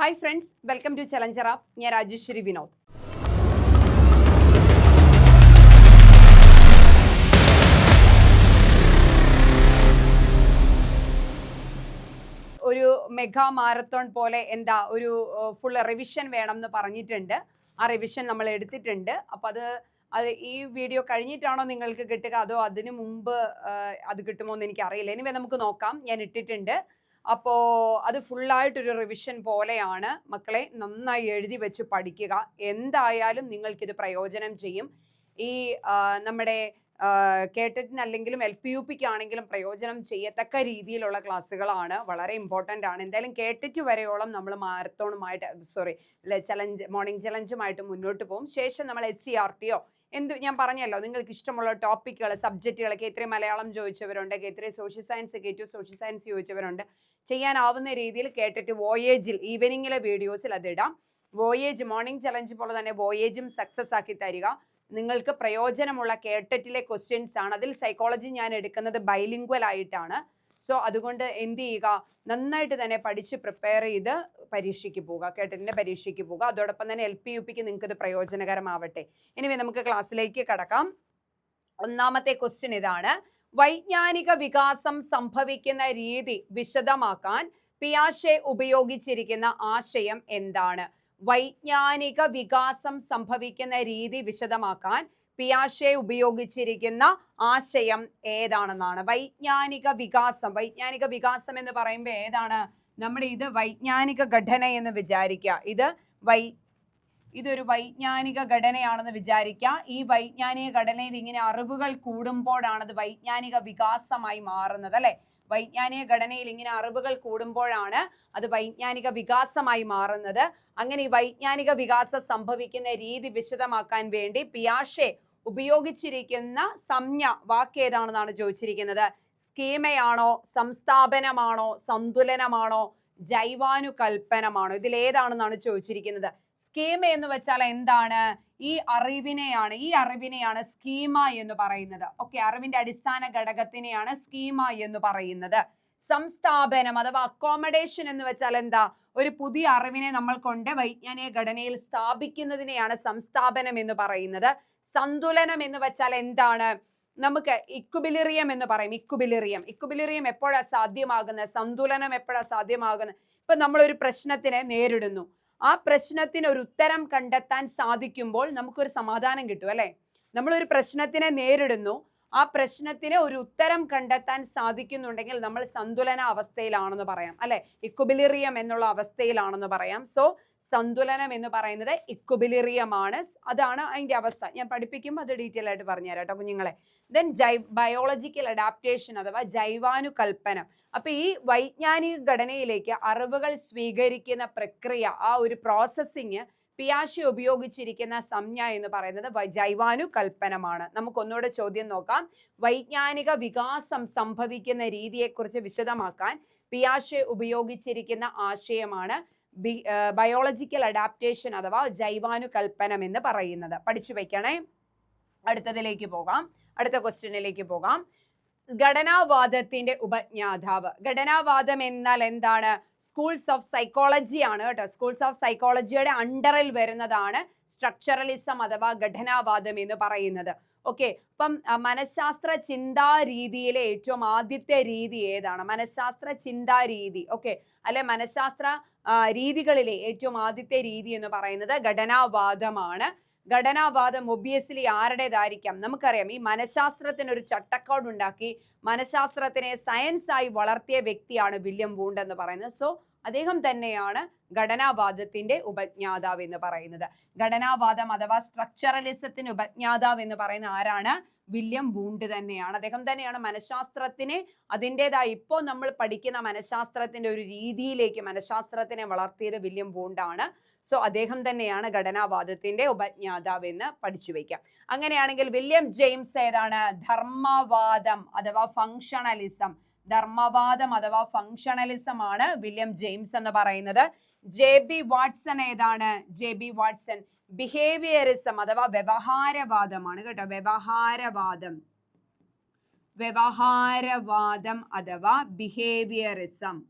Hi friends welcome to challenger app ഞാൻ രാജേശ്വരി വിനോദ്. ഒരു mega marathon പോലെ എന്താ ഒരു ഫുൾ റിവിഷൻ വേണം എന്ന് പറഞ്ഞിട്ടുണ്ട്. ആ റിവിഷൻ നമ്മൾ എടുത്തിട്ടുണ്ട്. അപ്പം അത് അത് ഈ വീഡിയോ കഴിഞ്ഞിട്ടാണോ നിങ്ങൾക്ക് കിട്ടുക? അതോ അതിന് മുമ്പ് അത് കിട്ടുമോ എന്ന് എനിക്കറിയില്ല. എനിവേ നമുക്ക് നോക്കാം. ഞാൻ ഇട്ടിട്ടുണ്ട്. അപ്പോൾ അത് ഫുള്ളായിട്ടൊരു റിവിഷൻ പോലെയാണ്. മക്കളെ നന്നായി എഴുതി വെച്ച് പഠിക്കുക. എന്തായാലും നിങ്ങൾക്കിത് പ്രയോജനം ചെയ്യും. ഈ നമ്മുടെ കേട്ടിട്ടിനല്ലെങ്കിലും എൽ പി യു പിക്ക് ആണെങ്കിലും പ്രയോജനം ചെയ്യത്തക്ക രീതിയിലുള്ള ക്ലാസ്സുകളാണ്. വളരെ ഇമ്പോർട്ടന്റ് ആണ്. എന്തായാലും കേട്ടിട്ട് വരെയോളം നമ്മൾ മാരത്തോണുമായിട്ട് സോറി ചലഞ്ച് മോർണിംഗ് ചലഞ്ചുമായിട്ട് മുന്നോട്ട് പോകും. ശേഷം നമ്മൾ എസ് സി ആർ ടിയോ എന്ത് ഞാൻ പറഞ്ഞല്ലോ നിങ്ങൾക്ക് ഇഷ്ടമുള്ള ടോപ്പിക്കുകൾ സബ്ജക്റ്റുകൾ എത്ര മലയാളം ചോദിച്ചവരുണ്ട് എത്ര സോഷ്യൽ സയൻസ് കേറ്റു സോഷ്യൽ സയൻസ് ചോദിച്ചവരുണ്ട്. ചെയ്യാനാവുന്ന രീതിയിൽ കേട്ടിട്ട് വോയേജിൽ ഈവനിങ്ങിലെ വീഡിയോസിൽ അതിടാം. വോയേജ് മോർണിംഗ് ചലഞ്ച് പോലെ തന്നെ വോയേജും സക്സസ് ആക്കി തരിക. നിങ്ങൾക്ക് പ്രയോജനമുള്ള കേട്ടറ്റിലെ ക്വസ്റ്റ്യൻസ് ആണ്. അതിൽ സൈക്കോളജി ഞാൻ എടുക്കുന്നത് ബൈലിംഗ്വൽ ആയിട്ടാണ്. സോ അതുകൊണ്ട് എന്ത് ചെയ്യുക? നന്നായിട്ട് തന്നെ പഠിച്ച് പ്രിപ്പയർ ചെയ്ത് പരീക്ഷയ്ക്ക് പോവുക കേട്ടറ്റിന്റെ പരീക്ഷയ്ക്ക് പോകുക അതോടൊപ്പം തന്നെ എൽ പി യു പിക്ക് നിങ്ങൾക്ക് ഇത് പ്രയോജനകരമാവട്ടെ. ഇനി നമുക്ക് ക്ലാസ്സിലേക്ക് കടക്കാം. ഒന്നാമത്തെ ക്വസ്റ്റ്യൻ ഇതാണ്. വൈജ്ഞാനിക വികാസം സംഭവിക്കുന്ന രീതി വിശദമാക്കാൻ പിയാഷെ ഉപയോഗിച്ചിരിക്കുന്ന ആശയം എന്താണ്? വൈജ്ഞാനിക വികാസം സംഭവിക്കുന്ന രീതി വിശദമാക്കാൻ പിയാഷെ ഉപയോഗിച്ചിരിക്കുന്ന ആശയം ഏതാണെന്നാണ്. വൈജ്ഞാനിക വികാസം വൈജ്ഞാനിക വികാസം എന്ന് പറയുമ്പോൾ ഏതാണ്? നമ്മുടെ ഇത് വൈജ്ഞാനിക ഘടന എന്ന് വിചാരിക്കുക. ഇത് വൈ ഇതൊരു വൈജ്ഞാനിക ഘടനയാണെന്ന് വിചാരിക്കുക. ഈ വൈജ്ഞാനിക ഘടനയിൽ ഇങ്ങനെ അറിവുകൾ കൂടുമ്പോഴാണ് അത് വൈജ്ഞാനിക വികാസമായി മാറുന്നത് അല്ലെ? വൈജ്ഞാനിക ഘടനയിൽ ഇങ്ങനെ അറിവുകൾ കൂടുമ്പോഴാണ് അത് വൈജ്ഞാനിക വികാസമായി മാറുന്നത്. അങ്ങനെ ഈ വൈജ്ഞാനിക വികാസം സംഭവിക്കുന്ന രീതി വിശദമാക്കാൻ വേണ്ടി പിയാഷെ ഉപയോഗിച്ചിരിക്കുന്ന സംജ്ഞ വാക്ക് ഏതാണെന്നാണ് ചോദിച്ചിരിക്കുന്നത്. സ്കീമയാണോ സംസ്ഥാപനമാണോ സന്തുലനമാണോ ജൈവാനുകൽപ്പനമാണോ? ഇതിൽ ഏതാണെന്നാണ് ചോദിച്ചിരിക്കുന്നത്. സ്കീമ എന്ന് വെച്ചാൽ എന്താണ്? ഈ അറിവിനെയാണ് ഈ അറിവിനെയാണ് സ്കീമ എന്ന് പറയുന്നത്. ഓക്കെ അറിവിന്റെ അടിസ്ഥാന ഘടകത്തിനെയാണ് സ്കീമ എന്ന് പറയുന്നത്. സംസ്ഥാപനം അഥവാ അക്കോമഡേഷൻ എന്ന് വെച്ചാൽ എന്താ? ഒരു പുതിയ അറിവിനെ നമ്മൾ കൊണ്ട് വൈജ്ഞാനിക ഘടനയിൽ സ്ഥാപിക്കുന്നതിനെയാണ് സംസ്ഥാപനം എന്ന് പറയുന്നത്. സന്തുലനം എന്ന് വെച്ചാൽ എന്താണ്? നമുക്ക് ഇക്കുബിലിറിയം എന്ന് പറയും ഇക്കുബിലിറിയം ഇക്കുബിലിറിയം എപ്പോഴാണ് സാധ്യമാകുന്നത്? സന്തുലനം എപ്പോഴാണ് സാധ്യമാകുന്നത്? ഇപ്പൊ നമ്മൾ ഒരു പ്രശ്നത്തിനെ നേരിടുന്നു. ആ പ്രശ്നത്തിന് ഒരു ഉത്തരം കണ്ടെത്താൻ സാധിക്കുമ്പോൾ നമുക്കൊരു സമാധാനം കിട്ടും അല്ലെ? നമ്മളൊരു പ്രശ്നത്തിനെ നേരിടുന്നു ആ പ്രശ്നത്തിന് ഒരു ഉത്തരം കണ്ടെത്താൻ സാധിക്കുന്നുണ്ടെങ്കിൽ നമ്മൾ സന്തുലന അവസ്ഥയിലാണെന്ന് പറയാം അല്ലെ? ഇക്വബിലിറിയം എന്നുള്ള അവസ്ഥയിലാണെന്ന് പറയാം. സോ സന്തുലനം എന്ന് പറയുന്നത് ഇക്കുബിലിറിയമാണ് അതാണ് അതിന്റെ അവസ്ഥ. ഞാൻ പഠിപ്പിക്കുമ്പോൾ അത് ഡീറ്റെയിൽ ആയിട്ട് പറഞ്ഞുതരാം കേട്ടോ കുഞ്ഞുങ്ങളെ. ദെൻ ജൈ ബയോളജിക്കൽ അഡാപ്റ്റേഷൻ അഥവാ ജൈവാനുകൽപ്പനം. അപ്പൊ ഈ വൈജ്ഞാനിക ഘടനയിലേക്ക് അറിവുകൾ സ്വീകരിക്കുന്ന പ്രക്രിയ ആ ഒരു പ്രോസസ്സിങ് പിയാഷി ഉപയോഗിച്ചിരിക്കുന്ന സംജ്ഞ എന്ന് പറയുന്നത് ജൈവാനു ജൈവാനുകൽപ്പനമാണ്. നമുക്കൊന്നുകൂടെ ചോദ്യം നോക്കാം. വൈജ്ഞാനിക വികാസം സംഭവിക്കുന്ന രീതിയെക്കുറിച്ച് വിശദമാക്കാൻ പിയാഷെ ഉപയോഗിച്ചിരിക്കുന്ന ആശയമാണ് ബയോളജിക്കൽ അഡാപ്റ്റേഷൻ അഥവാ ജൈവാനുകൽപ്പനം എന്ന് പറയുന്നത്. പഠിച്ചു വയ്ക്കണേ അടുത്തതിലേക്ക് പോകാം. അടുത്ത ക്വസ്റ്റ്യനിലേക്ക് പോകാം. ഘടനാവാദത്തിന്റെ ഉപജ്ഞാതാവ്. ഘടനാവാദം എന്നാൽ എന്താണ്? സ്കൂൾസ് ഓഫ് സൈക്കോളജിയാണ് കേട്ടോ. സ്കൂൾസ് ഓഫ് സൈക്കോളജിയുടെ അണ്ടറിൽ വരുന്നതാണ് സ്ട്രക്ചറലിസം അഥവാ ഘടനാവാദം എന്ന് പറയുന്നത്. ഓക്കെ അപ്പം മനഃശാസ്ത്ര ചിന്താ രീതിയിലെ ഏറ്റവും ആദ്യത്തെ രീതി ഏതാണ്? മനഃശാസ്ത്ര ചിന്താ രീതി. ഓക്കെ അല്ലെ മനഃശാസ്ത്ര രീതികളിലെ ഏറ്റവും ആദ്യത്തെ രീതി എന്ന് പറയുന്നത് ഘടനാവാദമാണ്. ഘടനാവാദം ഒബിയസ്ലി ആരുടേതായിരിക്കാം? നമുക്കറിയാം ഈ മനഃശാസ്ത്രത്തിന് ഒരു ചട്ടക്കോട് ഉണ്ടാക്കി മനഃശാസ്ത്രത്തിനെ സയൻസായി വളർത്തിയ വ്യക്തിയാണ് വില്യം വൂണ്ട് എന്ന് പറയുന്നത്. സോ അദ്ദേഹം തന്നെയാണ് ഘടനാവാദത്തിന്റെ ഉപജ്ഞാതാവ് എന്ന് പറയുന്നത്. ഘടനാവാദം അഥവാ സ്ട്രക്ചറലിസത്തിന് ഉപജ്ഞാതാവ് എന്ന് പറയുന്ന ആരാണ്? വില്യം വൂണ്ട് തന്നെയാണ്. അദ്ദേഹം തന്നെയാണ് മനഃശാസ്ത്രത്തിനെ അതിന്റെതായ ഇപ്പോൾ നമ്മൾ പഠിക്കുന്ന മനഃശാസ്ത്രത്തിന്റെ ഒരു രീതിയിലേക്ക് മനഃശാസ്ത്രത്തിനെ വളർത്തിയത് വില്യം വൂണ്ടാണ്. സോ അദ്ദേഹം തന്നെയാണ് ഘടനാവാദത്തിന്റെ ഉപജ്ഞാതാവെന്ന് പഠിച്ചു വയ്ക്കാം അങ്ങനെയാണെങ്കിൽ വില്യം ജെയിംസ് ഏതാണ്? ധർമ്മവാദം അഥവാ ഫങ്ഷണലിസം ധർമ്മവാദം അഥവാ ഫങ്ഷണലിസം ആണ് വില്യം ജെയിംസ് എന്ന് പറയുന്നത്. ജെ ബി വാട്സൺ ഏതാണ്? ജെ ബി വാട്സൺ ബിഹേവിയറിസം അഥവാ വ്യവഹാരവാദമാണ് കേട്ടോ. വ്യവഹാരവാദം. വ്യവഹാരവാദം അഥവാ ബിഹേവിയറിസം.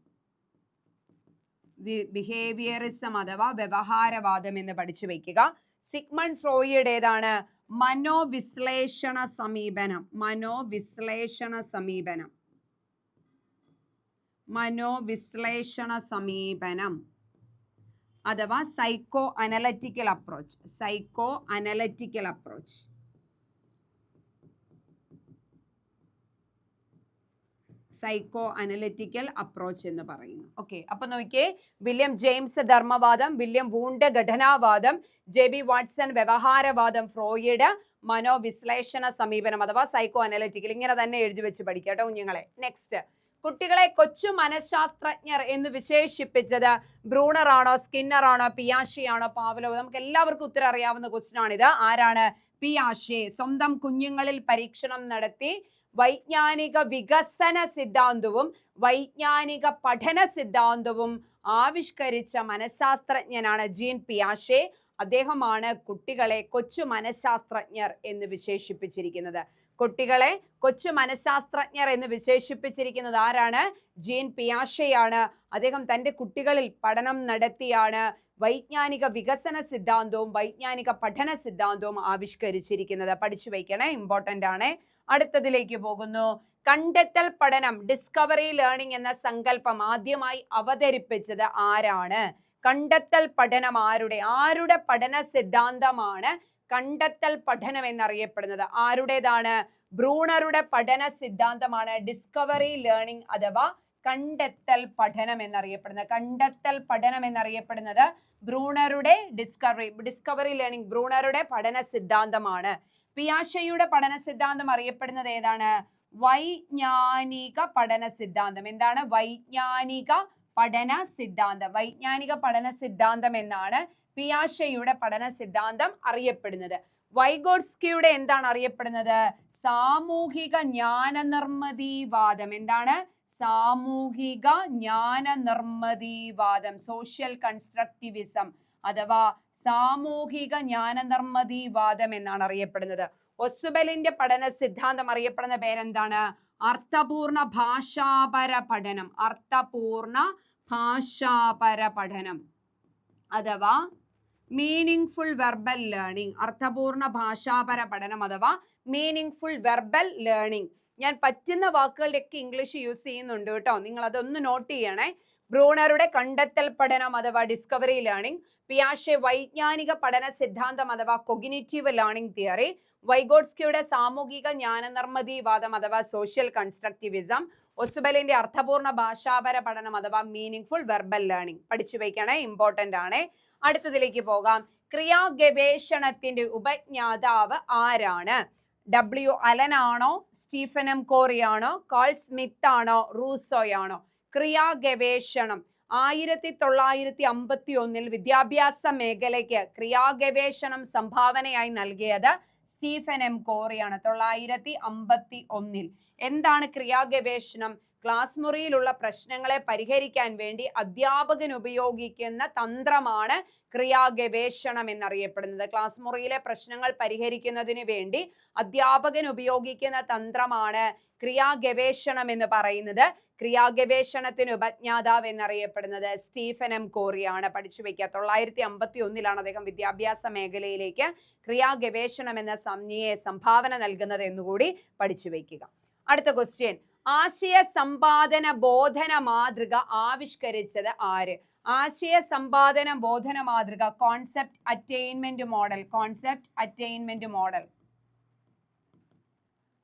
ബിഹേവിയറിസം അഥവാ വ്യവഹാരവാദം എന്ന് പഠിച്ചു വയ്ക്കുക സിഗ്മൺ ഫ്രോയിയുടേതാണ് മനോവിശ്ലേഷണ സമീപനം. മനോവിശ്ലേഷണ സമീപനം. മനോവിശ്ലേഷണ സമീപനം. അഥവാ psycho analytical approach psycho analytical approach psycho analytical approach എന്ന് പറയുന്നു. ഓക്കെ അപ്പൊ നോക്കിയേ വില്യം ജെയിംസ് ധർമ്മവാദം വില്യം വൂണ്ട് ഘടനാവാദം ജെ ബി വാട്സൺ വ്യവഹാരവാദം ഫ്രോയിഡ് മനോവിശ്ലേഷണ സമീപനം അഥവാ സൈക്കോ അനലിറ്റിക്കൽ ഇങ്ങനെ തന്നെ എഴുതി വെച്ച് പഠിക്കാം കേട്ടോ കുഞ്ഞുങ്ങളെ. നെക്സ്റ്റ് കുട്ടികളെ കൊച്ചു മനഃശാസ്ത്രജ്ഞർ എന്ന് വിശേഷിപ്പിച്ചത് ആണോ പിയാഷി ആണോ പാവലോ നമുക്ക് എല്ലാവർക്കും ഉത്തരം അറിയാവുന്ന ക്വസ്റ്റ്യൻ ആണിത്. ആരാണ്? പിയാഷെ. സ്വന്തം കുഞ്ഞുങ്ങളിൽ പരീക്ഷണം നടത്തി വൈജ്ഞാനിക വികസന സിദ്ധാന്തവും വൈജ്ഞാനിക പഠന സിദ്ധാന്തവും ആവിഷ്കരിച്ച മനഃശാസ്ത്രജ്ഞനാണ് ജീൻ പിയാഷെ. അദ്ദേഹമാണ് കുട്ടികളെ കൊച്ചു മനഃശാസ്ത്രജ്ഞർ എന്ന് വിശേഷിപ്പിച്ചിരിക്കുന്നത്. കുട്ടികളെ കൊച്ചു മനഃശാസ്ത്രജ്ഞർ എന്ന് വിശേഷിപ്പിച്ചിരിക്കുന്നത് ആരാണ്? ജീൻ പിയാഷയാണ്. അദ്ദേഹം തന്റെ കുട്ടികളിൽ പഠനം നടത്തിയാണ്. വൈജ്ഞാനിക വികസന സിദ്ധാന്തവും വൈജ്ഞാനിക പഠന സിദ്ധാന്തവും ആവിഷ്കരിച്ചിരിക്കുന്നത്. പഠിച്ചു വയ്ക്കണേ ഇമ്പോർട്ടന്റ് ആണ്. അടുത്തതിലേക്ക് പോകുന്നു. കണ്ടെത്തൽ പഠനം ഡിസ്കവറി ലേണിംഗ് എന്ന സങ്കല്പം ആദ്യമായി അവതരിപ്പിച്ചത് ആരാണ്? കണ്ടെത്തൽ പഠനം ആരുടെ? ആരുടെ പഠന സിദ്ധാന്തമാണ് കണ്ടെത്തൽ പഠനം എന്നറിയപ്പെടുന്നത്. ആരുടേതാണ്? ബ്രൂണറുടെ പഠന സിദ്ധാന്തമാണ്. ഡിസ്കവറി ലേണിംഗ് അഥവാ കണ്ടെത്തൽ പഠനം എന്നറിയപ്പെടുന്നത്. കണ്ടെത്തൽ പഠനം എന്നറിയപ്പെടുന്നത് ബ്രൂണറുടെ ഡിസ്കവറി ഡിസ്കവറി ലേണിംഗ് ബ്രൂണറുടെ പഠന സിദ്ധാന്തമാണ്. പിയാഷയുടെ പഠന സിദ്ധാന്തം അറിയപ്പെടുന്നത് ഏതാണ്? വൈജ്ഞാനിക പഠന സിദ്ധാന്തം. എന്താണ്? വൈജ്ഞാനിക പഠന സിദ്ധാന്തം. വൈജ്ഞാനിക പഠന സിദ്ധാന്തം എന്നാണ് പിയാഷയുടെ പഠന സിദ്ധാന്തം അറിയപ്പെടുന്നത്. വൈഗോഡ്സ്കിയുടെ എന്താണ് അറിയപ്പെടുന്നത്? സാമൂഹിക ജ്ഞാന നിർമ്മതിവാദം എന്താണ്? സാമൂഹിക ജ്ഞാന നിർമ്മതിവാദം സോഷ്യൽ കൺസ്ട്രക്റ്റിവിസം അഥവാ സാമൂഹിക ജ്ഞാന നിർമ്മതിവാദം എന്നാണ് അറിയപ്പെടുന്നത്. ഒസുബലിന്റെ പഠന സിദ്ധാന്തം അറിയപ്പെടുന്ന പേരെന്താണ്? അർത്ഥപൂർണ ഭാഷാപര പഠനം. അർത്ഥപൂർണ ഭാഷാപര പഠനം. അഥവാ മീനിങ് ഫുൾ വെർബൽ ലേണിംഗ് അർത്ഥപൂർണ ഭാഷാപര പഠനം അഥവാ മീനിങ് ഫുൾ വെർബൽ ലേണിംഗ് ഞാൻ പറ്റുന്ന വാക്കുകളുടെയൊക്കെ ഇംഗ്ലീഷ് യൂസ് ചെയ്യുന്നുണ്ട് കേട്ടോ. നിങ്ങൾ അതൊന്ന് നോട്ട് ചെയ്യണേ. ബ്രൂണറുടെ കണ്ടെത്തൽ പഠനം അഥവാ ഡിസ്കവറി ലേണിംഗ് പിയാഷെ വൈജ്ഞാനിക പഠന സിദ്ധാന്തം അഥവാ കൊഗ്നിറ്റീവ് ലേണിംഗ് തിയറി വൈഗോഡ്സ്കിയുടെ സാമൂഹിക ജ്ഞാനനിർമ്മിതിവാദം അഥവാ സോഷ്യൽ കൺസ്ട്രക്റ്റിവിസം ഒസുബലിന്റെ അർത്ഥപൂർണ ഭാഷാപര പഠനം അഥവാ മീനിങ് ഫുൾ വെർബൽ ലേണിംഗ് പഠിച്ചു വയ്ക്കണേ ഇമ്പോർട്ടന്റ് ആണ്. അടുത്തതിലേക്ക് പോകാം. ക്രിയാ ഗവേഷണത്തിന്റെ ഉപജ്ഞാതാവ് ആരാണ്? ഡബ്ല്യു അലനാണോ? സ്റ്റീഫൻ എം കോറിയാണോ? കാൾ സ്മിത്ത് ആണോ റൂസോയാണോ? ക്രിയാ ഗവേഷണം ആയിരത്തി തൊള്ളായിരത്തി അമ്പത്തി ഒന്നിൽ വിദ്യാഭ്യാസ മേഖലയ്ക്ക് ക്രിയാ ഗവേഷണം സംഭാവനയായി നൽകിയത് സ്റ്റീഫൻ എം കോറിയാണ് തൊള്ളായിരത്തി അമ്പത്തി ഒന്നിൽ എന്താണ് ക്രിയാ ഗവേഷണം ക്ലാസ് മുറിയിലുള്ള പ്രശ്നങ്ങളെ പരിഹരിക്കാൻ വേണ്ടി അധ്യാപകൻ ഉപയോഗിക്കുന്ന തന്ത്രമാണ് ക്രിയാ ഗവേഷണം എന്നറിയപ്പെടുന്നത്. ക്ലാസ് മുറിയിലെ പ്രശ്നങ്ങൾ പരിഹരിക്കുന്നതിന് വേണ്ടി അധ്യാപകൻ ഉപയോഗിക്കുന്ന തന്ത്രമാണ് ക്രിയാ ഗവേഷണം എന്ന് പറയുന്നത്. ക്രിയാ ഗവേഷണത്തിന് ഉപജ്ഞാതാവ് എന്നറിയപ്പെടുന്നത് സ്റ്റീഫൻ എം കോറിയാണ്. പഠിച്ചു വയ്ക്കുക തൊള്ളായിരത്തി അമ്പത്തി ഒന്നിലാണ് അദ്ദേഹം വിദ്യാഭ്യാസ മേഖലയിലേക്ക് ക്രിയാ ഗവേഷണം എന്ന സംജ്ഞയെ സംഭാവന നൽകുന്നത് എന്നുകൂടി പഠിച്ചു വയ്ക്കുക അടുത്ത ക്വസ്റ്റ്യൻ ആശയ സമ്പാദന ബോധന മാതൃക ആവിഷ്കരിച്ചത് ആര്? ആശയ സമ്പാദന ബോധന മാതൃക concept attainment model concept attainment model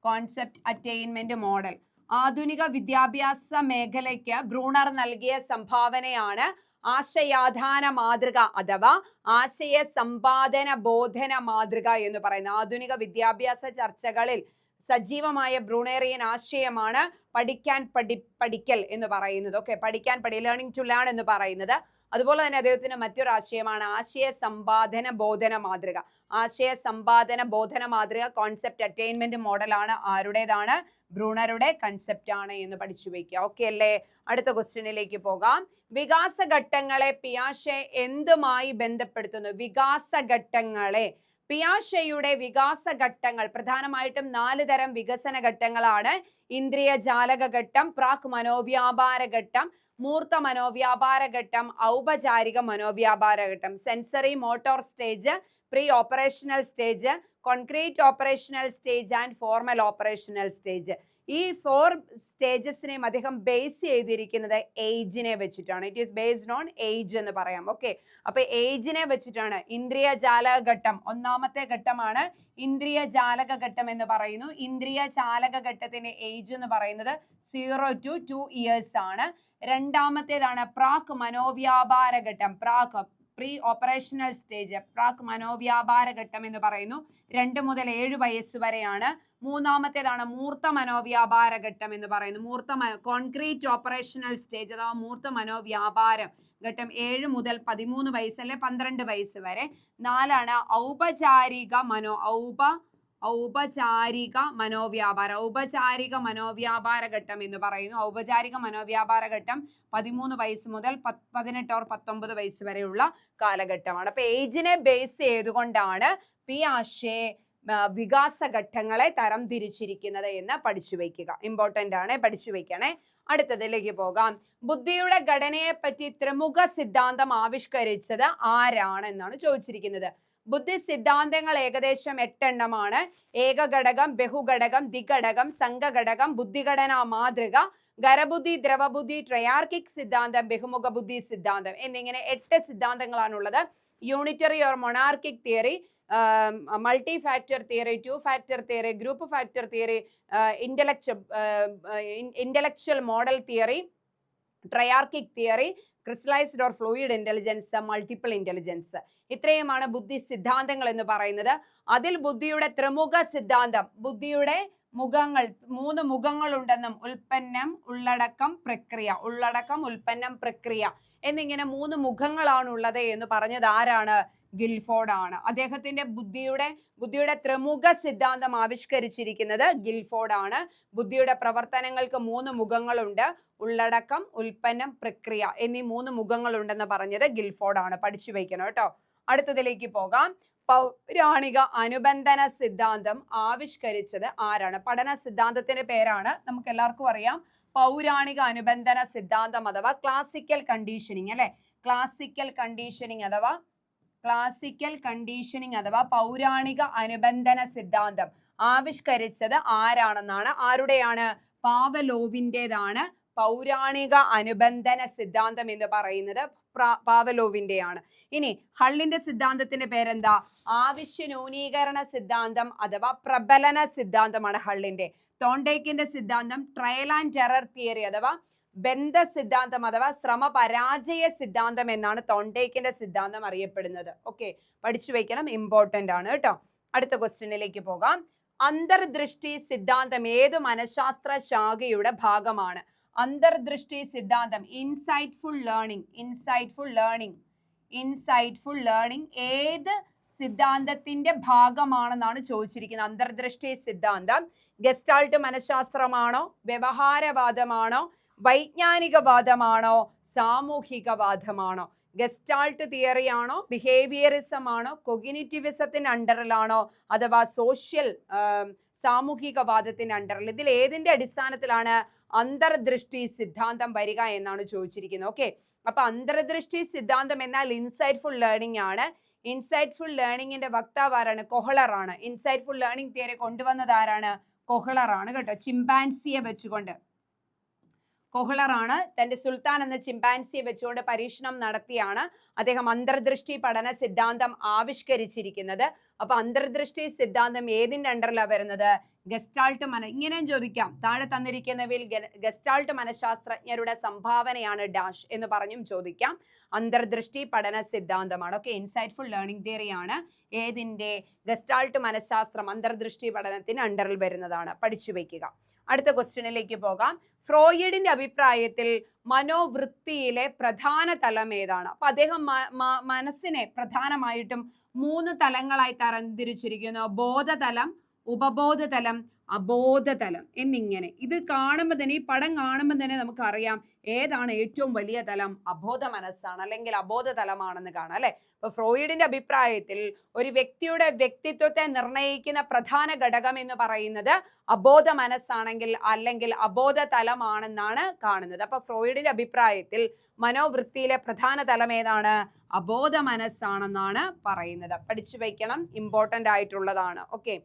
concept attainment model ആധുനിക വിദ്യാഭ്യാസ മേഖലയ്ക്ക് ബ്രൂണർ നൽകിയ സംഭാവനയാണ് ആശയാധാന മാതൃക അഥവാ ആശയ സമ്പാദന ബോധന മാതൃക എന്ന് പറയുന്നത്. ആധുനിക വിദ്യാഭ്യാസ ചർച്ചകളിൽ സജീവമായ ബ്രൂണേറിയൻ ആശയമാണ് പഠിക്കാൻ പഠി പഠിക്കൽ എന്ന് പറയുന്നത്. ഓക്കെ പഠിക്കാൻ പഠി ലേണിംഗ് ടു ലേൺ എന്ന് പറയുന്നത്. അതുപോലെ തന്നെ അദ്ദേഹത്തിന് മറ്റൊരു ആശയമാണ് ആശയ സമ്പാദന ബോധന മാതൃക. ആശയ സമ്പാദന ബോധന മാതൃക കോൺസെപ്റ്റ് അറ്റൈൻമെന്റ് മോഡലാണ് ആരുടേതാണ്? ബ്രൂണറുടെ കൺസെപ്റ്റ് ആണ് എന്ന് പഠിച്ചു വയ്ക്കുക ഓക്കെ അല്ലേ? അടുത്ത ക്വസ്റ്റ്യനിലേക്ക് പോകാം. വികാസഘട്ടങ്ങളെ പിയാഷെ എന്തുമായി ബന്ധപ്പെടുത്തുന്നു? വികാസഘട്ടങ്ങളെ പിയാഷയുടെ വികാസഘട്ടങ്ങൾ പ്രധാനമായിട്ടും നാല് തരം വികസന ഘട്ടങ്ങളാണ് ഇന്ദ്രിയ ജാലക ഘട്ടം പ്രാക് മനോവ്യാപാര ഘട്ടം മൂർത്ത മനോവ്യാപാര ഘട്ടം ഔപചാരിക മനോവ്യാപാര ഘട്ടം sensory motor stage pre operational stage concrete operational stage and formal operational stage ഈ ഫോർ സ്റ്റേജസിനെയും അദ്ദേഹം ബേസ് ചെയ്തിരിക്കുന്നത് ഏജിനെ വെച്ചിട്ടാണ്. It is based on age എന്ന് പറയാം. ഓക്കെ അപ്പൊ ഏജിനെ വെച്ചിട്ടാണ്. ഇന്ദ്രിയ ജാലക ഘട്ടം ഒന്നാമത്തെ ഘട്ടമാണ് ഇന്ദ്രിയ ജാലക ഘട്ടം എന്ന് പറയുന്നു. ഇന്ദ്രിയ ചാലക ഘട്ടത്തിന്റെ ഏജ് എന്ന് പറയുന്നത് സീറോ ടു ടു ഇയേഴ്സ് ആണ്. രണ്ടാമത്തേതാണ് പ്രാക് മനോവ്യാപാര ഘട്ടം. പ്രാക് പ്രീ ഓപ്പറേഷണൽ സ്റ്റേജ് പ്രാക് മനോവ്യാപാര ഘട്ടം എന്ന് പറയുന്നു. രണ്ട് മുതൽ ഏഴ് വയസ്സ് വരെയാണ് മൂന്നാമത്തേതാണ് മൂർത്ത മനോവ്യാപാര ഘട്ടം എന്ന് പറയുന്നത്. മൂർത്ത കോൺക്രീറ്റ് ഓപ്പറേഷണൽ സ്റ്റേജ് അഥവാ മൂർത്ത മനോവ്യാപാരം ഘട്ടം ഏഴ് മുതൽ പതിമൂന്ന് വയസ്സ് അല്ലെ പന്ത്രണ്ട് വയസ്സ് വരെ. നാലാണ് ഔപചാരിക മനോ ഔപ ഔപചാരിക മനോവ്യാപാര. ഔപചാരിക മനോവ്യാപാര ഘട്ടം എന്ന് പറയുന്നു. ഔപചാരിക മനോവ്യാപാര ഘട്ടം പതിമൂന്ന് വയസ്സ് മുതൽ പത് പതിനെട്ട് ഓർ പത്തൊമ്പത് വയസ്സ് വരെയുള്ള കാലഘട്ടമാണ്. അപ്പൊ ഏജിനെ ബേസ് ചെയ്തുകൊണ്ടാണ് പി ആഷെ വികാസ ഘട്ടങ്ങളെ തരം തിരിച്ചിരിക്കുന്നത് എന്ന് പഠിച്ചു വയ്ക്കുക. ഇമ്പോർട്ടന്റ് ആണ്. പഠിച്ചു വയ്ക്കണേ. അടുത്തതിലേക്ക് പോകാം. ബുദ്ധിയുടെ ഘടനയെ പറ്റി ത്രിമുഖ സിദ്ധാന്തം ആവിഷ്കരിച്ചത് ആരാണെന്നാണ് ചോദിച്ചിരിക്കുന്നത്. ബുദ്ധി സിദ്ധാന്തങ്ങൾ ഏകദേശം എട്ടെണ്ണമാണ്. ഏകഘടകം ബഹുഘടകം ദ്വിഘടകം സംഘഘടകം ബുദ്ധിഘടനാ മാതൃക ഗരബുദ്ധി ദ്രവബുദ്ധി ട്രയാർക്കിക് സിദ്ധാന്തം ബഹുമുഖ ബുദ്ധി സിദ്ധാന്തം എന്നിങ്ങനെ എട്ട് സിദ്ധാന്തങ്ങളാണുള്ളത്. Unitary or monarchic theory multi factor theory two factor theory group factor theory intellectual intellectual model theory triarchic theory crystallised or fluid intelligence multiple intelligence ഇത്രയുമാണ് ബുദ്ധി സിദ്ധാന്തങ്ങൾ എന്ന് പറയുന്നത്. അതിൽ ബുദ്ധിയുടെ ത്രിമുഖ സിദ്ധാന്തം ബുദ്ധിയുടെ മുഖങ്ങൾ മൂന്ന് മുഖങ്ങളുണ്ടെന്നും ഉൽപ്പന്നം ഉള്ളടക്കം പ്രക്രിയ ഉള്ളടക്കം ഉൽപ്പന്നം പ്രക്രിയ എന്നിങ്ങനെ മൂന്ന് മുഖങ്ങളാണ് ഉള്ളത് എന്ന് പറഞ്ഞത് ആരാണ്? ഗിൽഫോർഡ് ആണ് അദ്ദേഹത്തിന്റെ ബുദ്ധിയുടെ ബുദ്ധിയുടെ ത്രിമുഖ സിദ്ധാന്തം ആവിഷ്കരിച്ചിരിക്കുന്നത് ഗിൽഫോർഡ് ആണ് ബുദ്ധിയുടെ പ്രവർത്തനങ്ങൾക്ക് മൂന്ന് മുഖങ്ങളുണ്ട്. ഉള്ളടക്കം ഉൽപ്പന്നം പ്രക്രിയ എന്നീ മൂന്ന് മുഖങ്ങളുണ്ടെന്ന് പറഞ്ഞത് ഗിൽഫോർഡ് ആണ് പഠിച്ചു വയ്ക്കണം കേട്ടോ. അടുത്തതിലേക്ക് പോകാം. പൗരാണിക അനുബന്ധന സിദ്ധാന്തം ആവിഷ്കരിച്ചത് ആരാണ്? പഠന സിദ്ധാന്തത്തിന്റെ പേരാണ് നമുക്ക് എല്ലാവർക്കും അറിയാം. പൗരാണിക അനുബന്ധന സിദ്ധാന്തം അഥവാ ക്ലാസിക്കൽ കണ്ടീഷനിങ് അല്ലെ? ക്ലാസിക്കൽ കണ്ടീഷനിങ് അഥവാ ക്ലാസിക്കൽ കണ്ടീഷനിങ് അഥവാ പൗരാണിക അനുബന്ധന സിദ്ധാന്തം ആവിഷ്കരിച്ചത് ആരാണെന്നാണ്? ആരുടെയാണ്? പാവലോവിന്റെതാണ് പൗരാണിക അനുബന്ധന സിദ്ധാന്തം എന്ന് പറയുന്നത് പാവലോവിന്റെയാണ്. ഇനി ഹള്ളിന്റെ സിദ്ധാന്തത്തിന്റെ പേരെന്താ? ആവശ്യ ന്യൂനീകരണ സിദ്ധാന്തം അഥവാ പ്രബലന സിദ്ധാന്തമാണ് ഹള്ളിന്റെ. തോണ്ടേക്കിന്റെ സിദ്ധാന്തം ട്രയൽ ആൻഡ് ടെറർ തിയറി അഥവാ ബന്ധ സിദ്ധാന്തം അഥവാ ശ്രമ പരാജയ സിദ്ധാന്തം എന്നാണ് തോണ്ടേക്കിന്റെ സിദ്ധാന്തം അറിയപ്പെടുന്നത്. ഓക്കെ പഠിച്ചു വയ്ക്കണം ഇമ്പോർട്ടന്റ് ആണ് കേട്ടോ. അടുത്ത ക്വസ്റ്റ്യനിലേക്ക് പോകാം. അന്തർദൃഷ്ടി സിദ്ധാന്തം ഏത് മനഃശാസ്ത്ര ശാഖയുടെ ഭാഗമാണ്? അന്തർദൃഷ്ടി സിദ്ധാന്തം. Insightful learning insightful learning insightful learning ഏത് സിദ്ധാന്തത്തിന്റെ ഭാഗമാണെന്നാണ് ചോദിച്ചിരിക്കുന്നത്. അന്തർദൃഷ്ടി സിദ്ധാന്തം ഗസ്റ്റാൾട്ട് മനഃശാസ്ത്രമാണോ? വ്യവഹാരവാദമാണോ? വൈജ്ഞാനികവാദമാണോ? സാമൂഹികവാദമാണോ? ഗസ്റ്റാൾട്ട് തിയറി ആണോ? ബിഹേവിയറിസം ആണോ? കൊഗിനിറ്റിവിസത്തിന്റെ അണ്ടറിലാണോ അഥവാ സോഷ്യൽ സാമൂഹികവാദത്തിന്റെ അണ്ടറിൽ. ഇതിൽ ഏതിന്റെ അടിസ്ഥാനത്തിലാണ് അന്തർദൃഷ്ടി സിദ്ധാന്തം വരിക എന്നാണ് ചോദിച്ചിരിക്കുന്നത്. ഓക്കെ. അപ്പൊ അന്തർദൃഷ്ടി സിദ്ധാന്തം എന്നാൽ ഇൻസൈറ്റ്ഫുൾ ലേണിംഗ് ആണ്. ഇൻസൈറ്റ്ഫുൾ ലേണിംഗിന്റെ വക്താവ് ആരാണ് കൊഹളർ ആണ്. ഇൻസൈറ്റ്ഫുൾ ലേണിംഗ് തിയറി കൊണ്ടുവന്നത് ആരാണ് കൊഹളർ ആണ് കേട്ടോ. ചിമ്പാൻസിയെ വെച്ചുകൊണ്ട്. കൊഹ്ലറാണ്. തന്റെ സുൽത്താൻ എന്ന ചിമ്പാൻസിയെ വെച്ചുകൊണ്ട് പരീക്ഷണം നടത്തിയാണ് അദ്ദേഹം അന്തർദൃഷ്ടി പഠന സിദ്ധാന്തം ആവിഷ്കരിച്ചിരിക്കുന്നത്. അപ്പൊ അന്തർദൃഷ്ടി സിദ്ധാന്തം ഏതിന്റെ അണ്ടറിലാണ് വരുന്നത്? ഗസ്റ്റാൾട്ട് മന ഇങ്ങനെയും ചോദിക്കാം. താഴെ തന്നിരിക്കുന്നവയിൽ ഗസ്റ്റാൾട്ട് മനഃശാസ്ത്രജ്ഞരുടെ സംഭാവനയാണ് ഡാഷ് എന്ന് പറഞ്ഞും ചോദിക്കാം. അന്തർദൃഷ്ടി പഠന സിദ്ധാന്തമാണ്. ഓക്കെ ഇൻസൈറ്റ്ഫുൾ ലേണിംഗ് തിയറി ആണ്. ഏതിന്റെ? ഗസ്റ്റാൾട്ട് മനഃശാസ്ത്രം അന്തർദൃഷ്ടി പഠനത്തിന് അണ്ടറിൽ വരുന്നതാണ്. പഠിച്ചു വയ്ക്കുക അടുത്ത ക്വസ്റ്റ്യനിലേക്ക് പോകാം. ഫ്രോയിഡിന്റെ അഭിപ്രായത്തിൽ മനോവൃത്തിയിലെ പ്രധാന തലം ഏതാണ്? അപ്പൊ അദ്ദേഹം മനസ്സിനെ പ്രധാനമായിട്ടും മൂന്ന് തലങ്ങളായി തരംതിരിച്ചിരിക്കുന്നു. ബോധതലം ഉപബോധതലം അബോധതലം എന്നിങ്ങനെ. ഇത് കാണുമ്പോൾ തന്നെ ഈ പടം കാണുമ്പോൾ തന്നെ നമുക്കറിയാം ഏതാണ് ഏറ്റവും വലിയ തലം. അബോധ മനസ്സാണ് അല്ലെങ്കിൽ അബോധ തലമാണെന്ന് കാണാം അല്ലെ? അപ്പൊ ഫ്രോയിഡിന്റെ അഭിപ്രായത്തിൽ ഒരു വ്യക്തിയുടെ വ്യക്തിത്വത്തെ നിർണയിക്കുന്ന പ്രധാന ഘടകം എന്ന് പറയുന്നത് അബോധ മനസ്സാണെങ്കിൽ അല്ലെങ്കിൽ അബോധ തലമാണെന്നാണ് കാണുന്നത്. അപ്പൊ ഫ്രോയിഡിന്റെ അഭിപ്രായത്തിൽ മനോവൃത്തിയിലെ പ്രധാന തലം ഏതാണ്? അബോധ മനസ്സാണെന്നാണ് പറയുന്നത്. പഠിച്ചു വയ്ക്കണം ഇമ്പോർട്ടന്റ് ആയിട്ടുള്ളതാണ്. ഓക്കെ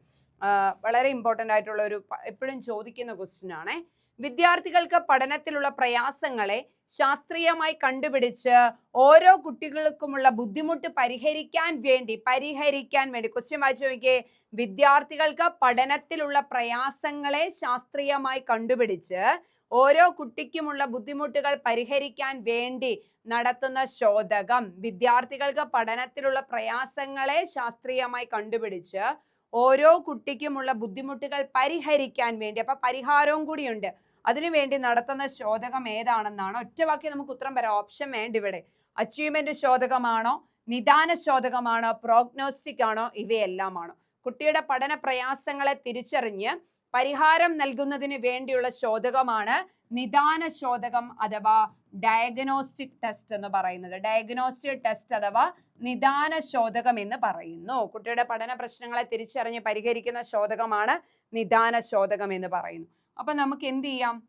വളരെ ഇമ്പോർട്ടന്റ് ആയിട്ടുള്ള ഒരു എപ്പോഴും ചോദിക്കുന്ന ക്വസ്റ്റ്യൻ ആണ്. വിദ്യാർത്ഥികൾക്ക് പഠനത്തിലുള്ള പ്രയാസങ്ങളെ ശാസ്ത്രീയമായി കണ്ടുപിടിച്ച് ഓരോ കുട്ടികൾക്കുമുള്ള ബുദ്ധിമുട്ട് പരിഹരിക്കാൻ വേണ്ടി പരിഹരിക്കാൻ വേണ്ടി ക്വസ്റ്റ്യൻ വായിച്ചു നോക്കിയേ. വിദ്യാർത്ഥികൾക്ക് പഠനത്തിലുള്ള പ്രയാസങ്ങളെ ശാസ്ത്രീയമായി കണ്ടുപിടിച്ച് ഓരോ കുട്ടിക്കുമുള്ള ബുദ്ധിമുട്ടുകൾ പരിഹരിക്കാൻ വേണ്ടി നടത്തുന്ന ശോധകം വിദ്യാർത്ഥികൾക്ക് പഠനത്തിലുള്ള പ്രയാസങ്ങളെ ശാസ്ത്രീയമായി കണ്ടുപിടിച്ച് ഓരോ കുട്ടിക്കുമുള്ള ബുദ്ധിമുട്ടുകൾ പരിഹരിക്കാൻ വേണ്ടി അപ്പൊ പരിഹാരവും കൂടിയുണ്ട്. അതിനുവേണ്ടി നടത്തുന്ന ശോധകം ഏതാണെന്നാണ് ഒറ്റവാക്കി നമുക്ക് ഉത്തരം വരാം ഓപ്ഷൻ വേണ്ട ഇവിടെ. അച്ചീവ്മെന്റ് ശോധകമാണോ നിദാന ശോധകമാണോ പ്രോഗ്നോസ്റ്റിക് ആണോ ഇവയെല്ലാമാണോ. കുട്ടിയുടെ പഠന പ്രയാസങ്ങളെ തിരിച്ചറിഞ്ഞ് പരിഹാരം നൽകുന്നതിന് വേണ്ടിയുള്ള ശോധകമാണ് നിദാന ശോധകം അഥവാ ഡയഗ്നോസ്റ്റിക് ടെസ്റ്റ് എന്ന് പറയുന്നത്. ഡയഗ്നോസ്റ്റിക് ടെസ്റ്റ് അഥവാ നിദാന ശോധകം എന്ന് പറയുന്നു. കുട്ടിയുടെ പഠന പ്രശ്നങ്ങളെ തിരിച്ചറിഞ്ഞ് പരിഹരിക്കുന്ന ശോധകമാണ് നിദാന ശോധകം എന്ന് പറയുന്നു. അപ്പൊ നമുക്ക് എന്ത് ചെയ്യാം?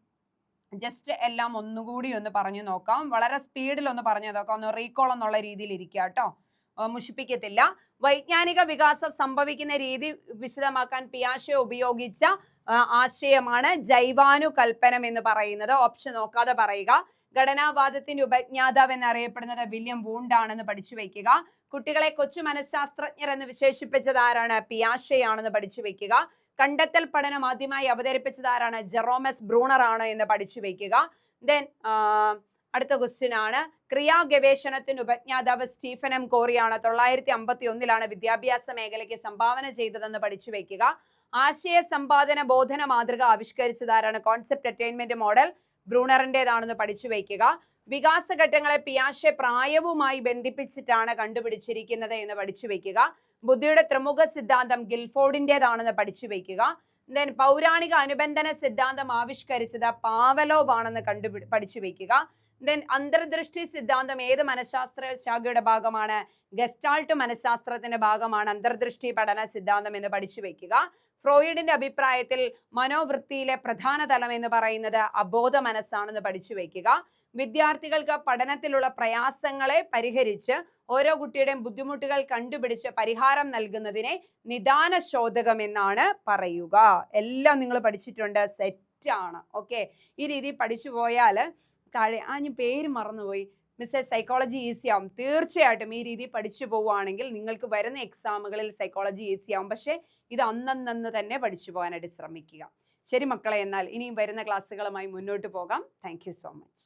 ജസ്റ്റ് എല്ലാം ഒന്നുകൂടി ഒന്ന് പറഞ്ഞു നോക്കാം. വളരെ സ്പീഡിൽ ഒന്ന് പറഞ്ഞു നോക്കാം. ഒന്ന് റീകോൾ എന്നുള്ള രീതിയിൽ ഇരിക്കുക കേട്ടോ. മുഷിപ്പിക്കത്തില്ല. വൈജ്ഞാനിക വികാസം സംഭവിക്കുന്ന രീതി വിശദമാക്കാൻ പിയാഷെ ഉപയോഗിച്ച ആശയമാണ് ജൈവാനുകൽപ്പനം എന്ന് പറയുന്നത്. ഓപ്ഷൻ നോക്കാതെ പറയുക. ഘടനാവാദത്തിന്റെ ഉപജ്ഞാതാവ് എന്നറിയപ്പെടുന്നത് വില്യം വൂണ്ടാണെന്ന് പഠിച്ചു വയ്ക്കുക. കുട്ടികളെ കൊച്ചു മനഃശാസ്ത്രജ്ഞർ എന്ന് വിശേഷിപ്പിച്ചത് ആരാണ്? പിയാഷയാണെന്ന് പഠിച്ചു വയ്ക്കുക. കണ്ടെത്തൽ പഠനം ആദ്യമായി അവതരിപ്പിച്ചത് ആരാണ്? ജെറോമസ് ബ്രൂണർ ആണ് എന്ന് പഠിച്ചു വയ്ക്കുക. ദെൻ അടുത്ത ക്വസ്റ്റ്യൻ ആണ്. ക്രിയാ ഗവേഷണത്തിന് ഉപജ്ഞാതാവ് സ്റ്റീഫൻ എം കോറിയാണ് തൊള്ളായിരത്തി അമ്പത്തി ഒന്നിലാണ് വിദ്യാഭ്യാസ മേഖലയ്ക്ക് സംഭാവന ചെയ്തതെന്ന് പഠിച്ചു വയ്ക്കുക. ആശയ സമ്പാദന ബോധന മാതൃക ആവിഷ്കരിച്ചതാരാണ് കോൺസെപ്റ്റ് അറ്റൈൻമെന്റ് മോഡൽ ബ്രൂണറിന്റെതാണെന്ന് പഠിച്ചു വയ്ക്കുക. വികാസഘട്ടങ്ങളെ പിയാഷെ പ്രായവുമായി ബന്ധിപ്പിച്ചിട്ടാണ് കണ്ടുപിടിച്ചിരിക്കുന്നത് എന്ന് പഠിച്ചു വയ്ക്കുക. ബുദ്ധിയുടെ ത്രിമുഖ സിദ്ധാന്തം ഗിൽഫോർഡിന്റെതാണെന്ന് പഠിച്ചു വയ്ക്കുക. ദെൻ പൗരാണിക അനുബന്ധന സിദ്ധാന്തം ആവിഷ്കരിച്ചത് പാവലോവ് ആണെന്ന് കണ്ടുപിടി പഠിച്ചു വയ്ക്കുക. ദെൻ അന്തർദൃഷ്ടി സിദ്ധാന്തം ഏത് മനഃശാസ്ത്ര ശാഖയുടെ ഭാഗമാണ്? ഗസ്റ്റാൾട്ട് മനഃശാസ്ത്രത്തിന്റെ ഭാഗമാണ് അന്തർദൃഷ്ടി പഠന സിദ്ധാന്തം എന്ന് പഠിച്ചു വെക്കുക ഫ്രോയിഡിന്റെ അഭിപ്രായത്തിൽ മനോവൃത്തിയിലെ പ്രധാന തലം എന്ന് പറയുന്നത് അബോധ മനസ്സാണെന്ന് പഠിച്ചു വെക്കുക. വിദ്യാർത്ഥികൾക്ക് പഠനത്തിലുള്ള പ്രയാസങ്ങളെ പരിഹരിച്ച് ഓരോ കുട്ടിയുടെയും ബുദ്ധിമുട്ടുകൾ കണ്ടുപിടിച്ച് പരിഹാരം നൽകുന്നതിനെ നിദാന ശോധകം എന്നാണ് പറയുക. എല്ലാം നിങ്ങൾ പഠിച്ചിട്ടുണ്ട് സെറ്റാണ് ഓക്കെ ഈ രീതി പഠിച്ചു പോയാൽ താഴെ ആ ഞാൻ പേര് മറന്നുപോയി. മിസ്സേ സൈക്കോളജി ഈസി ആവും. തീർച്ചയായിട്ടും ഈ രീതി പഠിച്ചു പോവുകയാണെങ്കിൽ നിങ്ങൾക്ക് വരുന്ന എക്സാമുകളിൽ സൈക്കോളജി ഈസി ആവും. പക്ഷേ ഇത് അന്നന്ന് തന്നെ പഠിച്ചു പോകാനായിട്ട് ശ്രമിക്കുക. ശരി മക്കളെ എന്നാൽ ഇനിയും വരുന്ന ക്ലാസ്സുകളുമായി മുന്നോട്ട് പോകാം. Thank so much